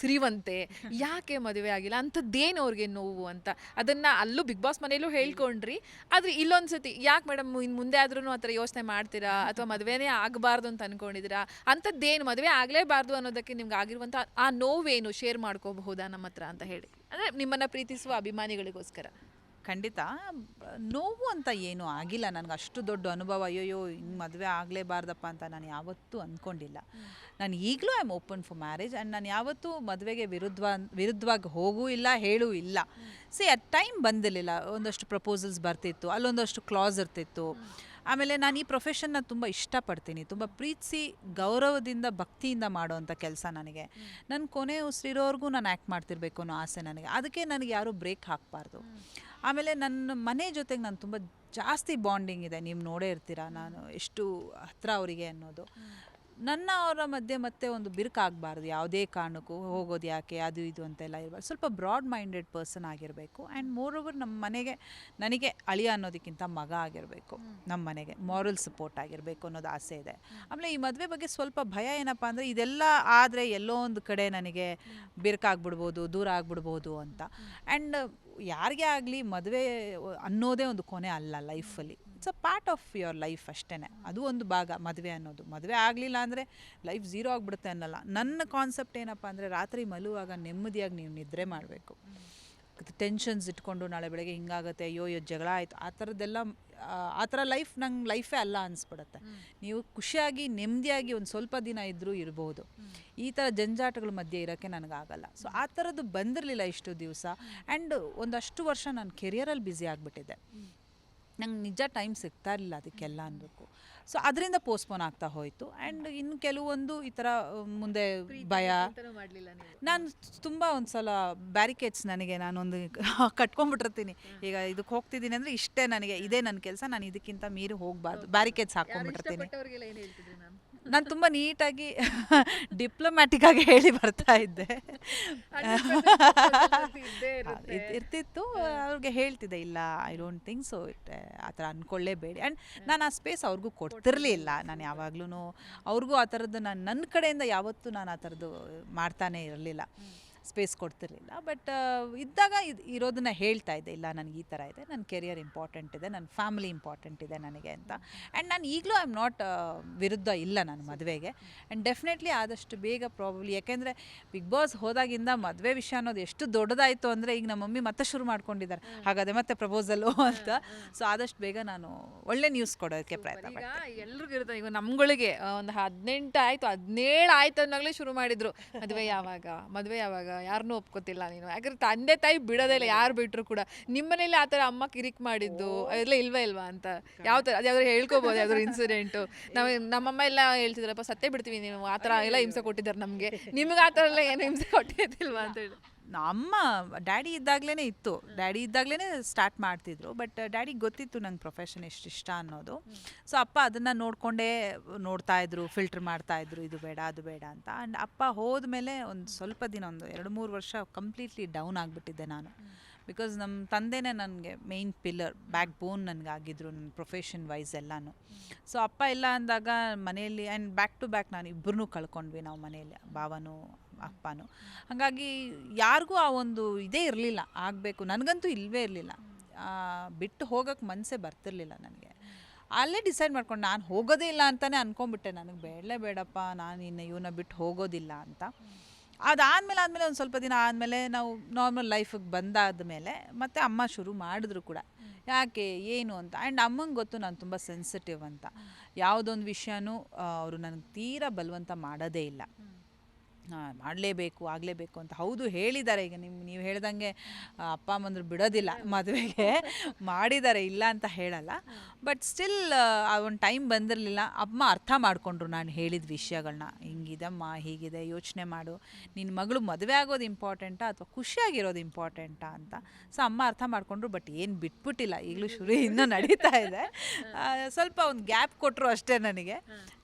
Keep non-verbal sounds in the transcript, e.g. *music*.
ಸಿರಿವಂತೆ *laughs* ಯಾಕೆ ಮದುವೆ ಆಗಿಲ್ಲ ಅಂಥದ್ದೇನು ಅವ್ರಿಗೆ ನೋವು ಅಂತ. ಅದನ್ನು ಅಲ್ಲೂ ಬಿಗ್ ಬಾಸ್ ಮನೇಲೂ ಹೇಳ್ಕೊಂಡ್ರಿ. ಆದರೆ ಇಲ್ಲೊಂದು ಸತಿ ಯಾಕೆ ಮೇಡಮ್ ಇನ್ನು ಮುಂದೆ ಆದ್ರೂ ಆ ಥರ ಯೋಚನೆ ಮಾಡ್ತೀರಾ? ಅಥವಾ ಮದುವೆನೇ ಆಗಬಾರ್ದು ಅಂತ ಅಂದ್ಕೊಂಡಿದ್ದೀರಾ ಅಂಥದ್ದೇನು ಮದುವೆ ಆಗಲೇಬಾರ್ದು ಅನ್ನೋದಕ್ಕೆ ನಿಮ್ಗೆ ಆಗಿರುವಂಥ ಆ ನೋವೇನು ಶೇರ್ ಮಾಡ್ಕೋಬಹುದಾ ನಮ್ಮ ಹತ್ರ ಅಂತ ಹೇಳಿ. ಅಂದರೆ ನಿಮ್ಮನ್ನು ಪ್ರೀತಿಸುವ ಅಭಿಮಾನಿಗಳಿಗೋಸ್ಕರ. ಖಂಡಿತ. ನೋವು ಅಂತ ಏನೂ ಆಗಿಲ್ಲ. ನನಗೆ ಅಷ್ಟು ದೊಡ್ಡ ಅನುಭವ, ಅಯ್ಯೋಯ್ಯೋ, ಇನ್ನು ಮದುವೆ ಆಗಲೇಬಾರ್ದಪ್ಪ ಅಂತ ನಾನು ಯಾವತ್ತೂ ಅಂದ್ಕೊಂಡಿಲ್ಲ. ನಾನು ಈಗಲೂ I am open for marriage and ನಾನು ಯಾವತ್ತೂ ಮದುವೆಗೆ ವಿರುದ್ಧ, ವಿರುದ್ಧವಾಗಿ ಹೋಗೂ ಇಲ್ಲ, ಹೇಳೂ ಇಲ್ಲ. ಸಿ ಆ ಟೈಮ್ ಬಂದಿರಲಿಲ್ಲ. ಒಂದಷ್ಟು ಪ್ರಪೋಸಲ್ಸ್ ಬರ್ತಿತ್ತು. ಅಲ್ಲೊಂದಷ್ಟು ಕ್ಲಾಸ್ ಇರ್ತಿತ್ತು. ಆಮೇಲೆ ನಾನು ಈ ಪ್ರೊಫೆಷನ್ನ ತುಂಬ ಇಷ್ಟಪಡ್ತೀನಿ. ತುಂಬ ಪ್ರೀತಿಸಿ ಗೌರವದಿಂದ ಭಕ್ತಿಯಿಂದ ಮಾಡುವಂಥ ಕೆಲಸ ನನಗೆ. ನನ್ನ ಕೊನೆ ಉಸಿರಿರೋರ್ಗೂ ನಾನು ಆ್ಯಕ್ಟ್ ಮಾಡ್ತಿರ್ಬೇಕು ಅನ್ನೋ ಆಸೆ ನನಗೆ. ಅದಕ್ಕೆ ನನಗೆ ಯಾರೂ ಬ್ರೇಕ್ ಹಾಕಬಾರ್ದು. ಆಮೇಲೆ ನನ್ನ ಮನೆ ಜೊತೆಗೆ ನಾನು ತುಂಬ ಜಾಸ್ತಿ ಬಾಂಡಿಂಗ್ ಇದೆ. ನೀವು ನೋಡೇ ಇರ್ತೀರಾ ನಾನು ಎಷ್ಟು ಹತ್ರ ಅವರಿಗೆ ಅನ್ನೋದು. ನನ್ನ ಅವರ ಮಧ್ಯೆ ಮತ್ತೆ ಒಂದು ಬಿರುಕಾಗಬಾರ್ದು ಯಾವುದೇ ಕಾರಣಕ್ಕೂ ಹೋಗೋದು ಯಾಕೆ ಅದು ಇದು ಅಂತೆಲ್ಲ ಇರಬಾರ್ದು. ಸ್ವಲ್ಪ ಬ್ರಾಡ್ ಮೈಂಡೆಡ್ ಪರ್ಸನ್ ಆಗಿರಬೇಕು. ಆ್ಯಂಡ್ ಮೋರ್ ಓವರ್ ನಮ್ಮ ಮನೆಗೆ ನನಗೆ ಅಳಿಯ ಅನ್ನೋದಕ್ಕಿಂತ ಮಗ ಆಗಿರಬೇಕು. ನಮ್ಮ ಮನೆಗೆ ಮಾರಲ್ ಸಪೋರ್ಟ್ ಆಗಿರಬೇಕು ಅನ್ನೋದು ಆಸೆ ಇದೆ. ಆಮೇಲೆ ಈ ಮದುವೆ ಬಗ್ಗೆ ಸ್ವಲ್ಪ ಭಯ ಏನಪ್ಪ ಅಂದರೆ ಇದೆಲ್ಲ ಆದರೆ ಎಲ್ಲೋ ಒಂದು ಕಡೆ ನನಗೆ ಬಿರುಕಾಗ್ಬಿಡ್ಬೋದು ದೂರ ಆಗ್ಬಿಡ್ಬೋದು ಅಂತ. ಆ್ಯಂಡ್ ಯಾರಿಗೇ ಆಗಲಿ ಮದುವೆ ಅನ್ನೋದೇ ಒಂದು ಕೊನೆ ಅಲ್ಲ ಲೈಫಲ್ಲಿ it's a part of your life ಅಷ್ಟೇ ಅದು ಒಂದು ಭಾಗ ಮದುವೆ ಅನ್ನೋದು. ಮದುವೆ ಆಗಲಿಲ್ಲ ಅಂದರೆ ಲೈಫ್ ಝೀರೋ ಆಗಿಬಿಡುತ್ತೆ ಅನ್ನಲ್ಲ. ನನ್ನ ಕಾನ್ಸೆಪ್ಟ್ ಏನಪ್ಪ ಅಂದರೆ ರಾತ್ರಿ ಮಲುವಾಗ ನೆಮ್ಮದಿಯಾಗಿ ನೀವು ನಿದ್ರೆ ಮಾಡಬೇಕು. ಟೆನ್ಷನ್ಸ್ ಇಟ್ಕೊಂಡು ನಾಳೆ ಬೆಳಗ್ಗೆ ಹಿಂಗಾಗುತ್ತೆ ಅಯ್ಯೋ ಅಯ್ಯೋ ಜಗಳ ಆಯಿತು. ಆ ಥರದ್ದೆಲ್ಲ ಆ, ಥರ ಲೈಫ್ ನಂಗೆ ಲೈಫೇ ಅಲ್ಲ ಅನಿಸ್ಬಿಡುತ್ತೆ. ನೀವು ಖುಷಿಯಾಗಿ ನೆಮ್ಮದಿಯಾಗಿ ಒಂದು ಸ್ವಲ್ಪ ದಿನ ಇದ್ದರೂ ಇರ್ಬೋದು. ಈ ಥರ ಜಂಜಾಟಗಳ ಮಧ್ಯೆ ಇರೋಕ್ಕೆ ನನಗಾಗಲ್ಲ ಸೊ ಆ ಥರದ್ದು ಬಂದಿರಲಿಲ್ಲ ಇಷ್ಟು ದಿವಸ. ಆ್ಯಂಡ್ ಒಂದಷ್ಟು ವರ್ಷ ನಾನು ಕೆರಿಯರಲ್ಲಿ ಬ್ಯುಸಿ ಆಗಿಬಿಟ್ಟಿದ್ದೆ. ನಂಗೆ ನಿಜ ಟೈಮ್ ಸಿಗ್ತಾ ಇರಲಿಲ್ಲ ಅದಕ್ಕೆಲ್ಲ ಅನ್ಬೇಕು ಸೊ ಅದರಿಂದ ಪೋಸ್ಟ್ಪೋನ್ ಆಗ್ತಾ ಹೋಯಿತು. ಆ್ಯಂಡ್ ಇನ್ನು ಕೆಲವೊಂದು ಈ ಥರ ಮುಂದೆ ಭಯ. ನಾನು ತುಂಬ ಒಂದು ಸಲ ಬ್ಯಾರಿಕೇಡ್ಸ್ ನನಗೆ ನಾನೊಂದು *laughs* ಕಟ್ಕೊಂಡ್ಬಿಟ್ಟಿರ್ತೀನಿ. ಈಗ ಇದಕ್ಕೆ ಹೋಗ್ತಿದ್ದೀನಿ ಅಂದರೆ ಇಷ್ಟೇ ನನಗೆ ಇದೇ ನನ್ನ ಕೆಲಸ ನಾನು ಇದಕ್ಕಿಂತ ಮೀರಿ ಹೋಗಬಾರ್ದು. ಬ್ಯಾರಿಕೇಡ್ಸ್ ಹಾಕ್ಕೊಂಡ್ಬಿಟ್ಟಿರ್ತೀನಿ. ನಾನು ತುಂಬ ನೀಟಾಗಿ *laughs* ಡಿಪ್ಲೊಮ್ಯಾಟಿಕ್ ಆಗಿ ಹೇಳಿ ಬರ್ತಾ ಇದ್ದೆ. *laughs* ಇದ್- ಇರ್ತಿತ್ತು. ಅವ್ರಿಗೆ ಹೇಳ್ತಿದ್ದೆ ಇಲ್ಲ I don't think so it ಆ ಥರ ಅಂದ್ಕೊಳ್ಳೇಬೇಡಿ ಆ್ಯಂಡ್ ನಾನು ಆ ಸ್ಪೇಸ್ ಅವ್ರಿಗೂ ಕೊಡ್ತಿರಲಿಲ್ಲ. ನಾನು ಯಾವಾಗ್ಲೂ ಅವ್ರಿಗೂ ಆ ಥರದ್ದು ನಾನು ನನ್ನ ಕಡೆಯಿಂದ ಯಾವತ್ತೂ ನಾನು ಆ ಥರದ್ದು ಮಾಡ್ತಾನೆ ಇರಲಿಲ್ಲ. ಸ್ಪೇಸ್ ಕೊಡ್ತಿರಲಿಲ್ಲ. ಬಟ್ ಇದ್ದಾಗ ಇದು ಇರೋದನ್ನ ಹೇಳ್ತಾ ಇದ್ದೆ. ಇಲ್ಲ ನನಗೆ ಈ ಥರ ಇದೆ. ನನ್ನ ಕೆರಿಯರ್ ಇಂಪಾರ್ಟೆಂಟ್ ಇದೆ. ನನ್ನ ಫ್ಯಾಮಿಲಿ ಇಂಪಾರ್ಟೆಂಟ್ ಇದೆ ನನಗೆ ಅಂತ. ಆ್ಯಂಡ್ ನಾನು ಈಗಲೂ ಐ ಆಮ್ ನಾಟ್ ವಿರುದ್ಧ ಇಲ್ಲ ನನ್ನ ಮದುವೆಗೆ. ಆ್ಯಂಡ್ ಡೆಫಿನೆಟ್ಲಿ ಆದಷ್ಟು ಬೇಗ ಪ್ರಾಬಬ್ಲಿ ಯಾಕೆಂದರೆ ಬಿಗ್ ಬಾಸ್ ಹೋದಾಗಿಂದ ಮದುವೆ ವಿಷಯ ಅನ್ನೋದು ಎಷ್ಟು ದೊಡ್ಡದಾಯಿತು ಅಂದರೆ ಈಗ ನಮ್ಮ ಮಮ್ಮಿ ಮತ್ತೆ ಶುರು ಮಾಡ್ಕೊಂಡಿದ್ದಾರೆ. ಹಾಗಾದರೆ ಮತ್ತೆ ಪ್ರಪೋಸಲ್ಲು ಅಂತ. ಸೊ ಆದಷ್ಟು ಬೇಗ ನಾನು ಒಳ್ಳೆ ನ್ಯೂಸ್ ಕೊಡೋದಕ್ಕೆ ಪ್ರಯತ್ನ ಎಲ್ರಿಗೂ ಇರುತ್ತೆ. ಈಗ ನಮ್ಗಳಿಗೆ ಒಂದು ಹದಿನೆಂಟು ಆಯಿತು. ಹದಿನೇಳು ಆಯ್ತು ಅನ್ನೋಗ್ಲೇ ಶುರು ಮಾಡಿದ್ರು. ಮದುವೆ ಯಾವಾಗ? ಮದುವೆ ಯಾವಾಗ? ಯಾರನ್ನೂ ಒಪ್ಕೋತಿಲ್ಲ ನೀನು. ಯಾಕಂದ್ರೆ ತಂದೆ ತಾಯಿ ಬಿಡೋದೇ ಇಲ್ಲ ಯಾರು ಬಿಟ್ರು ಕೂಡ. ನಿಮ್ಮನೇಲಿ ಆ ಥರ ಅಮ್ಮ ಕಿರಿಕ್ ಮಾಡಿದ್ದು ಅದೆಲ್ಲ ಇಲ್ವಾ ಇಲ್ವಾ ಅಂತ. ಯಾವ ಥರ ಅದು ಯಾವ್ದಾದ್ರು ಹೇಳ್ಕೊಬೋದು ಯಾವ್ದಾದ್ರು ಇನ್ಸಿಡೆಂಟು ನಾವು ನಮ್ಮಮ್ಮ ಎಲ್ಲ ಹೇಳ್ತಿದ್ರಪ್ಪ ಸತ್ತೇ ಬಿಡ್ತೀವಿ ನೀವು ಆ ಥರ ಎಲ್ಲ ಹಿಂಸೆ ಕೊಟ್ಟಿದ್ದಾರೆ ನಮಗೆ. ನಿಮ್ಗೆ ಆ ಥರ ಎಲ್ಲ ಏನು ಹಿಂಸೆ ಕೊಟ್ಟಿದ್ದಿಲ್ವಾ? ಅಂತ ಹೇಳಿ. ಅಮ್ಮ ಡ್ಯಾಡಿ ಇದ್ದಾಗಲೇ ಇತ್ತು. ಡ್ಯಾಡಿ ಇದ್ದಾಗಲೇ ಸ್ಟಾರ್ಟ್ ಮಾಡ್ತಿದ್ರು. ಬಟ್ ಡ್ಯಾಡಿಗೆ ಗೊತ್ತಿತ್ತು ನಂಗೆ ಪ್ರೊಫೆಷನ್ ಎಷ್ಟು ಇಷ್ಟ ಅನ್ನೋದು. ಸೊ ಅಪ್ಪ ಅದನ್ನು ನೋಡಿಕೊಂಡೇ ನೋಡ್ತಾ ಇದ್ರು ಫಿಲ್ಟರ್ ಮಾಡ್ತಾ ಇದ್ರು, ಇದು ಬೇಡ, ಅದು ಬೇಡ ಅಂತ. ಆ್ಯಂಡ್ ಅಪ್ಪ ಹೋದ್ಮೇಲೆ ಒಂದು ಸ್ವಲ್ಪ ದಿನ, ಒಂದು ಎರಡು ಮೂರು ವರ್ಷ ಕಂಪ್ಲೀಟ್ಲಿ ಡೌನ್ ಆಗಿಬಿಟ್ಟಿದ್ದೆ ನಾನು. ಬಿಕಾಸ್ ನಮ್ಮ ತಂದೆನೇ ನನಗೆ ಮೇಯ್ನ್ ಪಿಲ್ಲರ್ ಬ್ಯಾಕ್ ಬೋನ್ ನನಗಾಗಿದ್ರು ನನ್ನ ಪ್ರೊಫೆಷನ್ ವೈಸ್ ಎಲ್ಲಾನು. ಸೊ ಅಪ್ಪ ಇಲ್ಲ ಅಂದಾಗ ಮನೆಯಲ್ಲಿ ಆ್ಯಂಡ್ ಬ್ಯಾಕ್ ಟು ಬ್ಯಾಕ್ ನಾನು ಇಬ್ಬರನ್ನೂ ಕಳ್ಕೊಂಡ್ವಿ ನಾವು ಮನೆಯಲ್ಲಿ, ಭಾವನೂ ಅಪ್ಪನೂ. ಹಾಗಾಗಿ ಯಾರಿಗೂ ಆ ಒಂದು ಇದೇ ಇರಲಿಲ್ಲ, ಆಗಬೇಕು. ನನಗಂತೂ ಇಲ್ಲವೇ ಇರಲಿಲ್ಲ. ಬಿಟ್ಟು ಹೋಗೋಕ್ಕೆ ಮನಸ್ಸೇ ಬರ್ತಿರ್ಲಿಲ್ಲ ನನಗೆ. ಅಲ್ಲೇ ಡಿಸೈಡ್ ಮಾಡ್ಕೊಂಡು ನಾನು ಹೋಗೋದೇ ಇಲ್ಲ ಅಂತಲೇ ಅಂದ್ಕೊಂಡ್ಬಿಟ್ಟೆ ನನಗೆ ಬೇಡಲೇ ಬೇಡಪ್ಪ, ನಾನು ಇನ್ನು ಇವನ್ನ ಬಿಟ್ಟು ಹೋಗೋದಿಲ್ಲ ಅಂತ. ಅದಾದಮೇಲೆ ಆದಮೇಲೆ ಒಂದು ಸ್ವಲ್ಪ ದಿನ ಆದಮೇಲೆ ನಾವು ನಾರ್ಮಲ್ ಲೈಫಿಗೆ ಬಂದಾದ ಮೇಲೆ ಮತ್ತೆ ಅಮ್ಮ ಶುರು ಮಾಡಿದ್ರು ಕೂಡ. ಯಾಕೆ, ಏನು ಅಂತ? ಆ್ಯಂಡ್ ಅಮ್ಮಂಗೆ ಗೊತ್ತು ನಾನು ತುಂಬ ಸೆನ್ಸಿಟಿವ್ ಅಂತ. ಯಾವುದೊಂದು ವಿಷಯನೂ ಅವರು ನನಗೆ ತೀರಾ ಬಲವಂತ ಮಾಡೋದೇ ಇಲ್ಲ. ಮಾಡಲೇಬೇಕು, ಆಗಲೇಬೇಕು ಅಂತ ಹೌದು ಹೇಳಿದ್ದಾರೆ. ಈಗ ನಿಮ್ಮ ನೀವು ಹೇಳ್ದಂಗೆ ಅಪ್ಪ ಅಮ್ಮಂದ್ರು ಬಿಡೋದಿಲ್ಲ ಮದುವೆಗೆ. ಮಾಡಿದ್ದಾರೆ, ಇಲ್ಲ ಅಂತ ಹೇಳಲ್ಲ. ಬಟ್ ಸ್ಟಿಲ್ ಆ ಒಂದು ಟೈಮ್ ಬಂದಿರಲಿಲ್ಲ. ಅಮ್ಮ ಅರ್ಥ ಮಾಡಿಕೊಂಡ್ರು ನಾನು ಹೇಳಿದ ವಿಷಯಗಳನ್ನ ಹಿಂಗಿದಮ್ಮ, ಹೀಗಿದೆ, ಯೋಚನೆ ಮಾಡು. ನಿನ್ನ ಮಗಳು ಮದುವೆ ಆಗೋದು ಇಂಪಾರ್ಟೆಂಟಾ ಅಥವಾ ಖುಷಿಯಾಗಿರೋದು ಇಂಪಾರ್ಟೆಂಟಾ ಅಂತ. ಸೊ ಅಮ್ಮ ಅರ್ಥ ಮಾಡಿಕೊಂಡ್ರು ಬಟ್ ಏನು ಬಿಟ್ಬಿಟ್ಟಿಲ್ಲ. ಈಗಲೂ ಶುರು, ಇನ್ನೂ ನಡೀತಾ ಇದೆ. ಸ್ವಲ್ಪ ಒಂದು ಗ್ಯಾಪ್ ಕೊಟ್ಟರು ಅಷ್ಟೇ ನನಗೆ.